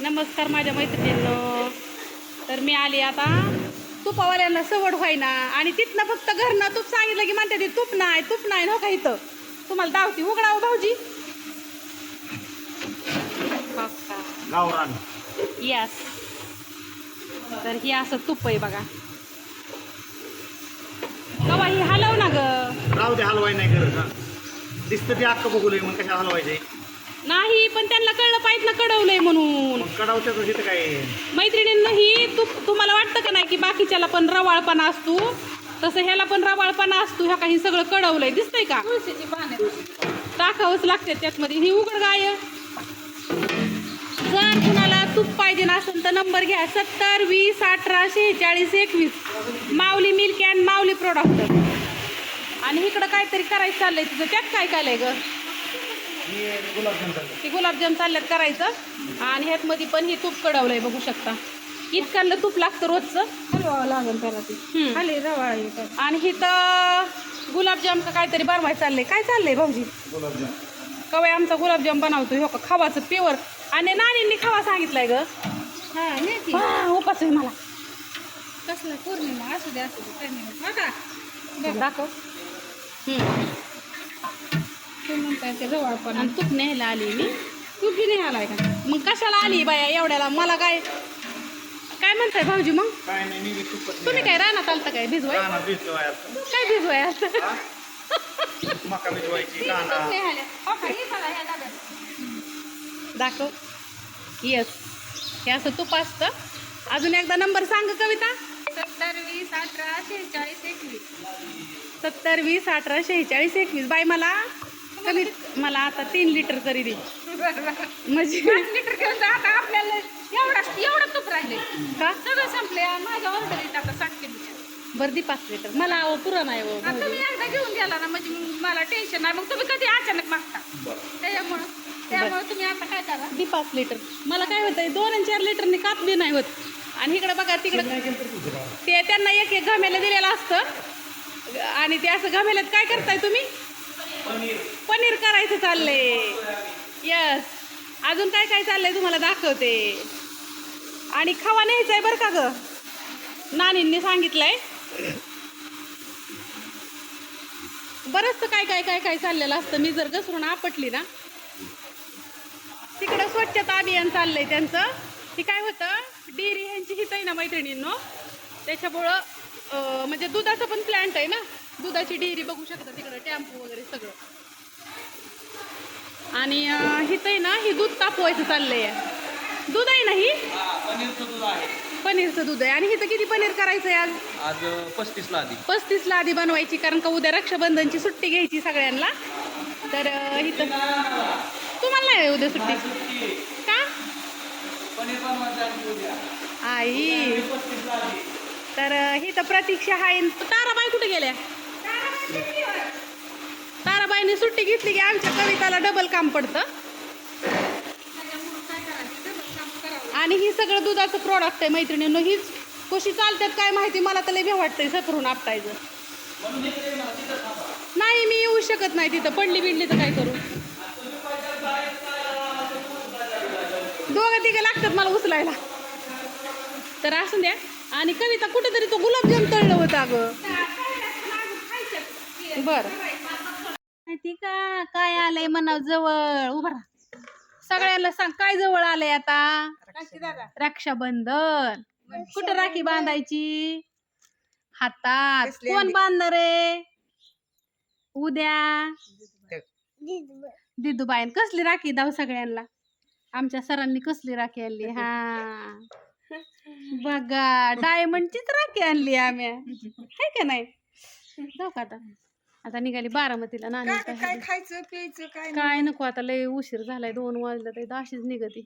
नमस्कार माझ्या मैत्रिणींनो. तर मी आली आता. तुपावाल्यांना सवड व्हायना. आणि तिथनं फक्त घरनं तूप सांगितलं की म्हणते ती तूप नाही तूप नाही हो का इथं तुम्हाला दावती उघडावं भाऊजी? यस तर ही असं तूप आहे बघा. कवा ही हलव ना ग. राहू दे हलवाय नाही हा. दिसतं ते अक्क बघू मग कशा हलवायचे? नाही पण त्यांना कळलं पाहिजे ना कळवलंय म्हणून. कडावच्या काय? मैत्रिणींना ही तू तुम्हाला वाटतं का नाही की बाकीच्याला पण रवाळपणा असतो? तसं ह्याला पण रवाळपणा असतो ह्या काही सगळं कळवलंय दिसतंय का? टाकावंच लागते त्यातमध्ये. ही उघड गाय. जर कुणाला तूप पाहिजे नसेल तर नंबर घ्या. सत्तर वीस अठरा शेहेचाळीस एकवीस. Mauli milk and Mauli product आणि इकडं काहीतरी करायचं चाललंय तुझं त्यात काय काय ग. ते गुलाबजाम चालल्यात करायचं. आणि ह्यातमध्ये पण ही तूप कडवलंय बघू शकता. इतकांना तूप लागतं रोजचं. हलवावं लागेल त्याला ते. खाली येतात आणि इथं गुलाबजाम का काहीतरी बनवायचं चाललंय. काय चाललंय भाऊजी? गुलाबजाम कवय आमचा गुलाबजाम बनवतो हो का? खावाचं पेवर आणि नानींनी खावा सांगितलंय ग. हा उपास आहे मला. कसलं? पौर्णिमा असू दे असू दे. नाही. हो का? दाखव. हम्म. ते म्हणताय ते रवाळ पण आणि तूप न्यायला आली मी. तू बी नाही आलाय का? मग कशाला आली बाया एवढ्याला? मला काय काय म्हणताय भाऊजी मग? काय नाही मी बी तुपत तुम्ही काय रानात आलता काय? भिजवाय? काना भिजवाय आता. काय भिजवाय असं हा? मका भिजवायची हो हे दाखव. येस हे असं तूप असतं. अजून एकदा नंबर सांग कविता. सत्तर वीस अठरा शेहेचाळीस एकवीस. सत्तर वीस अठरा शेहेचाळीस एकवीस. बाई मला कमी मला आता तीन लिटर तरी दे. म्हणजे पाच लिटर केलं तर आता आपल्याला एवढा एवढं तूप राहिले का? सगळं संपले माझ्या ऑर्डर येत आता साठ किलोच्या बरं दे पाच लिटर मला अहो पुरा नाही हो आता तुम्ही एकदा घेऊन गेला ना म्हणजे मग मला टेन्शन नाही. मग तुम्ही कधी अचानक मागता? त्याच्यामुळं त्यामुळे तुम्ही आता काय करा? दे पाच लिटर मला काय होतं दोन आणि चार लिटरने काप बी नाही होत. आणि इकडं बघा तिकडं ते त्यांना एक एक घामेला दिलेलं असतं. आणि ते असं घामेल्यात काय करताय तुम्ही? पनीर. पनीर करायचं चाललंय. यस अजून काय काय चाललंय तुम्हाला दाखवते. आणि खावा न्यायचं आहे बरं का ग? नानींनी सांगितलंय. बरंचसं काय काय काय काय चाललेलं असतं. मी जर घसरून आपटली ना तिकडं स्वच्छता अभियान चाललंय त्यांचं. ती काय होतं? डेअरी ह्यांची हित आहे ना मैत्रिणींनो? त्याच्यामुळं म्हणजे दुधाचं पण प्लॅन्ट आहे ना? दुधाची डेअरी बघू शकता तिकडं टॅम्पो वगैरे सगळं. आणि हित आहे ना ही दूध तापवायचं चाललंय. दूध आहे ना ही? पनीरचं दूध आहे. आणि हिथं किती पनीर करायचं आहे आज आज पस्तीसला आधी. पस्तीसला आधी बनवायची कारण का उद्या रक्षाबंधनची सुट्टी घ्यायची सगळ्यांना. तर इथं तुम्हाला नाही आहे उद्या सुट्टी? का? आई. तर ही तर प्रतीक्षा आहे ताराबाई कुठे गेल्या? ताराबाईने सुट्टी घेतली की आमच्या कविताला डबल काम पडतं. आणि ही सगळं दुधाचं प्रॉडक्ट आहे मैत्रिणींनो हीच कशी चालतात काय माहिती मला तर लय वाटतंय सफरून आपटायचं. नाही मी येऊ शकत नाही तिथं पडली बिडली तर काय करू? दोघं तिघं लागतात मला उचलायला. तर असू द्या. आणि कविता कुठेतरी तो गुलाबजाम तळलं होतं अगं. बरं. माहिती का? काय आलंय म्हणा जवळ. उभा राहा. सगळ्याला सांग काय जवळ आलंय आता? रक्षाबंधन. कुठं राखी बांधायची? हातात. कोण बांधणार आहे? उद्या. दिदूबाईन कसली राखी दाव सगळ्यांना? आमच्या सरांनी कसली राखी आणली? हा. बघा डायमंडचीच राखी आणली आम्ही. आहे का नाही? जाऊ का आता? आता निघाली बारामतीला नानी काय काय खायचं प्यायचं काय काय नको आता लय उशीर झालाय दोन वाजलं तर अशीच निघती.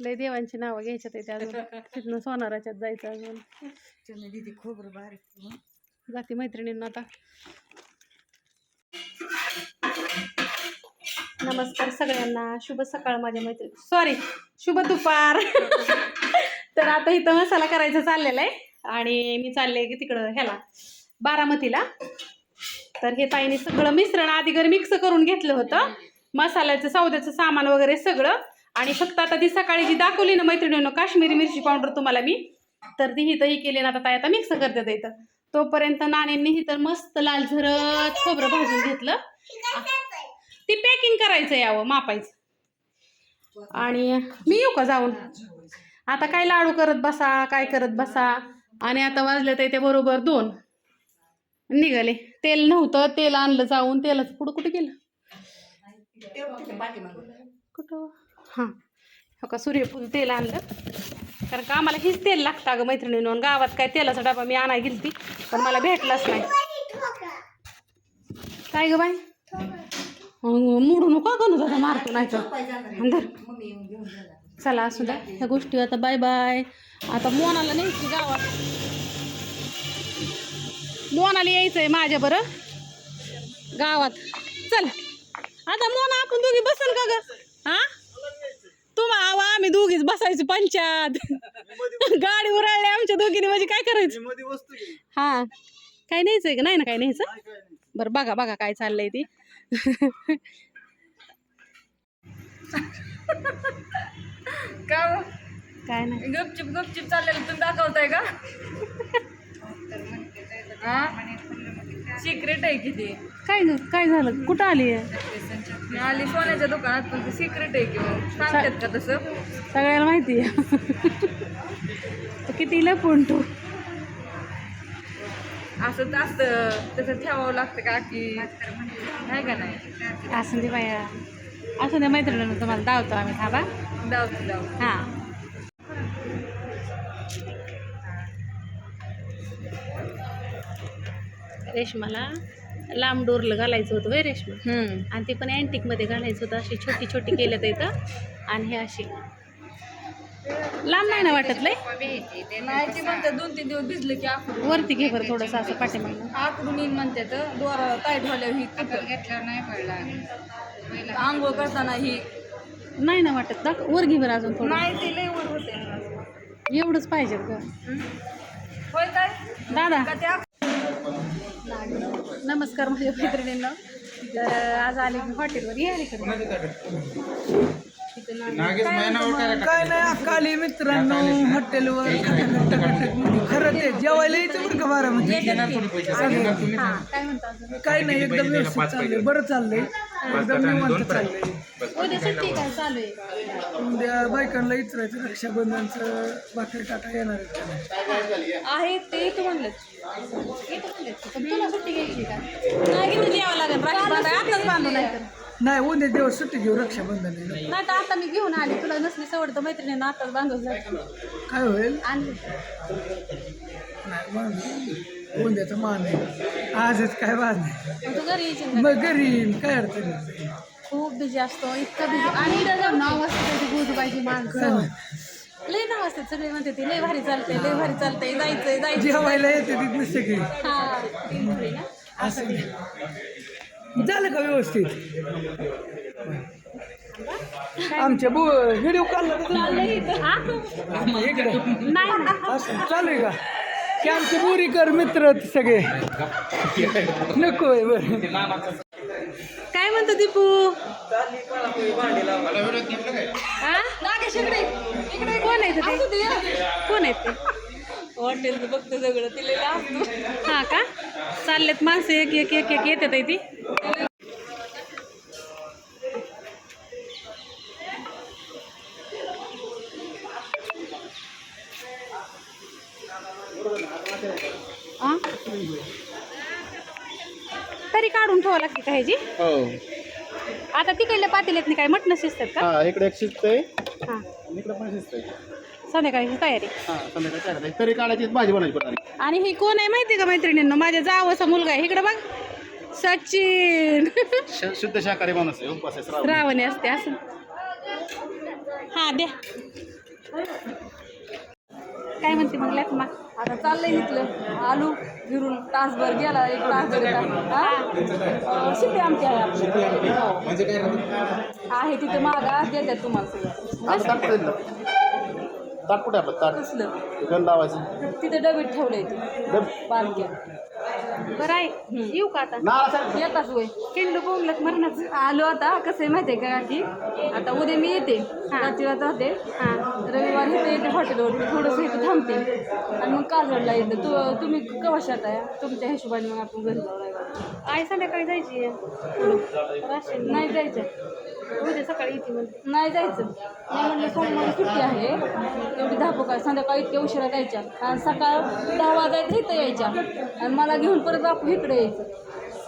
लय देवांची नावं घ्यायच्यात आहेत अजून. तिथनं सोनाराच्यात जायचं अजून. नाही दिदी खोबरं बारीक जाते मैत्रिणींना आता. नमस्कार सगळ्यांना. शुभ सकाळ माझ्या मैत्रिणी सॉरी शुभ दुपार. तर आता इथं मसाला करायचा चाललेला आहे. आणि मी चालले की तिकडं ह्याला बारामतीला. तर हे ताईने सगळं मिश्रण आधी घर मिक्स करून घेतलं होतं. मसाल्याचं सौद्याचं सामान वगैरे सगळं. आणि फक्त आता ती सकाळी जी दाखवली ना मैत्रिणीनं काश्मीरी मिरची पावडर तुम्हाला मी तर ती ही तर ही केली ना आता ताई आता मिक्स करते इथं. तोपर्यंत नाण्यांनी ही तर मस्त लाल झरत खोबरं भाजून घेतलं. ती पॅकिंग करायचं यावं मापायचं. आणि मी येऊ का जाऊन? आता काय लाडू करत बसा काय करत बसा? आणि आता वाजले तर ते बरोबर दोन. निघाले. तेल नव्हतं तेल आणलं जाऊन तेलाचं पुढं कुठं गेलं? कुठं? हां. हो का सूर्यफूल तेल आणलं. कारण का आम्हाला हेच तेल लागतं अगं मैत्रिणीनं गावात काय तेलाचा डबा मी आणाय गेलती पण मला भेटलाच नाही. काय ग बाई? अं, मोडू नको अगं दादा मारतो नाही तर. चला असू द्या. ह्या गोष्टी आता बाय बाय. आता मोनाला न्यायची गावात. मोनाला यायचंय माझ्या बरं. गावात. चल. आता मोना आपण दोघी बसल का ग? हा? तुम्हा आवा आम्ही दोघीच बसायची पंचायत गाडी उराळली आमच्या दोघीने म्हणजे काय करायचं. हा. काय न्यायचंय का नाही ना काय न्यायचं? बरं बघा बघा काय चाललंय ती. का? काय नाही. गपचिप गपचिप चाललेलं तुम्ही दाखवताय का? सिक्रेट आहे किती काय ग- काय झालं? कुठं आली मी आली सोन्याच्या दुकानात पण सिक्रेट आहे की मग? सांगतात का तसं? सगळ्याला माहिती आहे. तू किती लपून तू असं असतं. तसं ठेवावं लागतं का की? नाही का नाही? असं दे बाया. असं दे मैत्रिणीनं तुम्हाला धावतो आम्ही थांबा. जाऊ जाऊ हां. रेशमाला लांब डोरलं घालायचं होतं वय रेशमा. हम्म. आणि ते पण अँटिकमध्ये घालायचं होतं. अशी छोटी छोटी केलं तर इथं. आणि हे अशी. लांब नाही ना वाटत लय? नाही ती म्हणतात दोन तीन दिवस भिजले की आकडून वरती घे बरं थोडंसं असं पाठीमागं. आकडून येईन म्हणतात दोरा टाईट झाल्यावर ही घेतल्यावर नाही पडला. आंघोळ करताना ही. नाही ना वाटत. दाख वर घे बरं अजून थोडं. नाही ते लई वर होते एवढंच पाहिजे ग. होय काय? दादा. का त्या नमस्कार माझ्या मैत्रिणींना. तर आज आले मी हॉटेलवर. या काय नाही अकाली मित्रांनो हॉटेलवर. खरं ते जेवायला यायचं बरं का बारामध्ये? हा काय म्हणता अजून? काय नाही एकदम व्यवस्थित चाललंय. बरं चाललंय. एकदम निवांत चाललंय. उद्या सुट्टी काय चालू आहे? उद्या बायकांना विचारायचं रक्षाबंधनचं भाकरी टाका येणार आहेत. का नाही. आहे ते तू म्हणलं. पण तुला सुट्टी घ्यायची का? नाही घेऊन यावं लागेल. राखी बांधाय आताच बांधू नाही तर नाही उद्या दिवस सुट्टी घेऊ रक्षाबंधन. नाही तर आता मी घेऊन आले. तुला नसली सवड तर मैत्रिणीनं आताच बांधून जायचं काय होईल? आणली. नाही बांध. उद्याचं मान आहे. आजच काय बांध आहे? मग तू घरी यायची ना. मग घरी येईन काय अडचण नाही. खूप बिझी असतो इतकं बिझी आणि इथं जाऊन नाव वाजता गोजू पाहिजे माणसं. लय नाव असतात सगळे म्हणते ते लय भारी चालतंय लय भारी चालतंय जायचंय जायचं जेवायला येते तिथं सगळी. हा ती थोडी ना? असं झालं का व्यवस्थित? आमच्या बो व्हिडिओ काढला का तुम्ही? इकडे. नाही ना. असं चालू आहे का? की आमचे बोरीकर मित्र सगळे. नको आहे बरं. काय म्हणतो दीपू? हा? कोण आहे ते? कोण आहेत ते? हॉटेलचं बघतो सगळं तिला हा का? चाललेत माणसं एक एक एक एक येतात आहे ती? तरी काढून ठेवा लागते का ह्याची? हो. आता तिकडल्या पातेल्यात काय मटण शिजतात का? हा इकडे एक शिजतंय. हा. आणि इकडे पण शिजतंय. संध्याकाळची तयारी. हा संध्याकाळी तयार. तरी काढायची भाजी पण. आणि ही कोण आहे माहिती का मैत्रिणींना? माझ्या जावचा मुलगा आहे. इकडं बघ. सचिन. श- शुद्ध शाकाहारी माणूस आहे उपवास आहे श्रावण. रावणी असते असं. हा द्या काय म्हणते मग लेख मग आता चाललंय इथलं. आलू फिरून तासभर गेला एक तास दीड तास. हा? अं, शिट्टी आमची आहे आपली. आहे तिथे मागा देतात तुम्हाला सगळं. आता? ताट कुठे आपलं? ताट कसलं? गण लावायचं. तिथे डबीत ठेवलंय ते. डब बारक्या. बरं आहे. येऊ का आता? येताच होय. किंडू बोंगलत मरणाच आलो आता. कसं आहे माहिती आहे का की आता उद्या मी येते. रात्रीला जाते. रविवारी इथे येते हॉटेलवर थोडंसं इथं थांबते. आणि मग काजळला येते. तू तुम्ही कवाशात आहे? तुमच्या हिशोबाने मग आपण घरी जाऊ रविवारी आई संध्याकाळी जायची राशन. नाही जायचं. उद्या सकाळी येते म्हणते. नाही जायचं. नाही म्हणलं सोमवारी सुट्टी आहे. एवढी धापक संध्याकाळ संध्याकाळी इतक्या उशिरा जायच्या. आणि सकाळ दहा वाजायचं इथं यायच्या. आणि मला घेऊन परत बापू इकडे यायचं.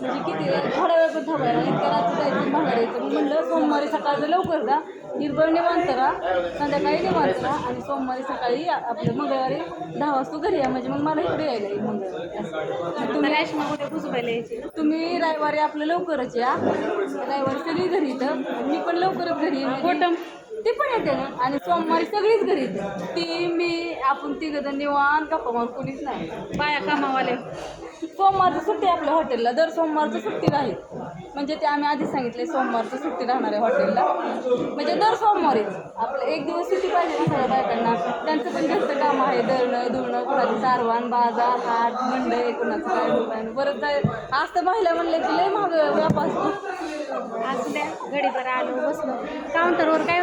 म्हणजे किती थोड्या वेळ पण थांबायला इतक्या रात्री जायचं यायचं मग म्हणलं सोमवारी सकाळचं लवकर जा. निर्बळ निवांत राहा. संध्याकाळी निवांत राहा. आणि सोमवारी सकाळी आपलं मंगळवारी दहा वाजता घरी या. म्हणजे मग मला इकडे यायला येईल मंगळवारी. असं. तुम्ही रेशमा पुसबायला यायची? तुम्ही रविवारी आपलं लवकरच या. रविवारी सगळी घरी इथं. मी पण लवकरच घरी. कुठं? ते पण येते ना. आणि सोमवारी सगळीच घरी येते. ती मी आपण तिघ जण निवान गप्पा मारून कोणीच नाही. बाया कामावाले. सोमवारचं सुट्टी आपल्या हॉटेलला. दर सोमवारचं सुट्टी राहील. म्हणजे ते आम्ही आधीच सांगितले सोमवारचं सुट्टी राहणार आहे हॉटेलला. म्हणजे दर सोमवारीच आपलं एक दिवस सुट्टी पाहिजे ना सगळ्या बायकांना. त्यांचं पण घरचं काम आहे. दळणं धुणं कोणाचं सारवान बाजार हाट मंडई कोणाचं काय दुकान. परत जाय आज तर महिला म्हणले की लय महाग व्यापार. असतो द्या गडीभर आलो बसलो. काउंटरवर काय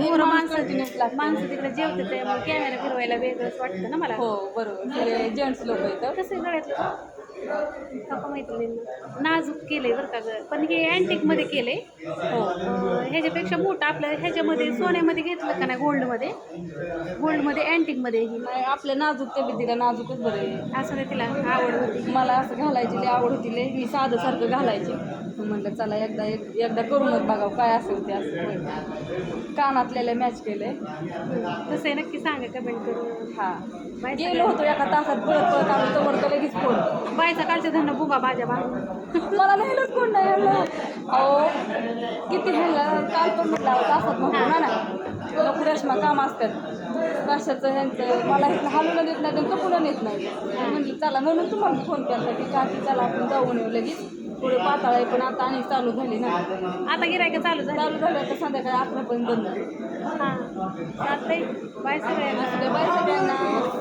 मोर माणसं. माणसं तिकडे जेवते ते मग कॅमेरा फिरवायला वेगळंच वाटतं ना मला. हो बरोबर. जेंट्स लोक येतात. कसं गळ्यातलं. मैत्रिणींना नाजूक केलंय बरं का गं. पण हे अँटिकमध्ये केलंय. हो ह्याच्यापेक्षा मोठं आपलं ह्याच्यामध्ये सोन्यामध्ये घेतलं का नाही गोल्डमध्ये? गोल्डमध्ये अँटिकमध्ये ही. नाही आपल्या नाजूक तब्येतीला नाजूकच बरं आहे. असं नाही तिला आवड होती. मला असं घालायची लई आवड होती लई मी साधं सारखं घालायचे. म्हणलं चला एकदा एक एकदा करूनच बघावं काय असेल ते असं कानातल्याला मॅच केलंय तसं आहे नक्की सांगा कमेंट करून. हा. बाय गेलो होतो एका तासात पळत पळत आलो तर लगेच फोन बायचा कालच्या धरणं बुबा भाज्या मला नेलंच कोण नाही अहो किती ह्याला काल पण म्हटलं अहो, तासात म्हणतो ना. ना नको रेशमा काम असतात. कशाचं ह्यांचं मला इथलं हलवलं देत नाही तर कपून नेत नाही. म्हटलं चला म्हणून तुम्हाला फोन केला की काकी चला आपण जाऊन येऊ लगेच. थोडं पाताळ आहे पण आता आणि चालू झाली ना. आता गिरायक चालू झालं. चालू झालं तर संध्याकाळी अकरा पण बंद. हां. बाय सगळ्यांना. असं बाय सगळ्यांना.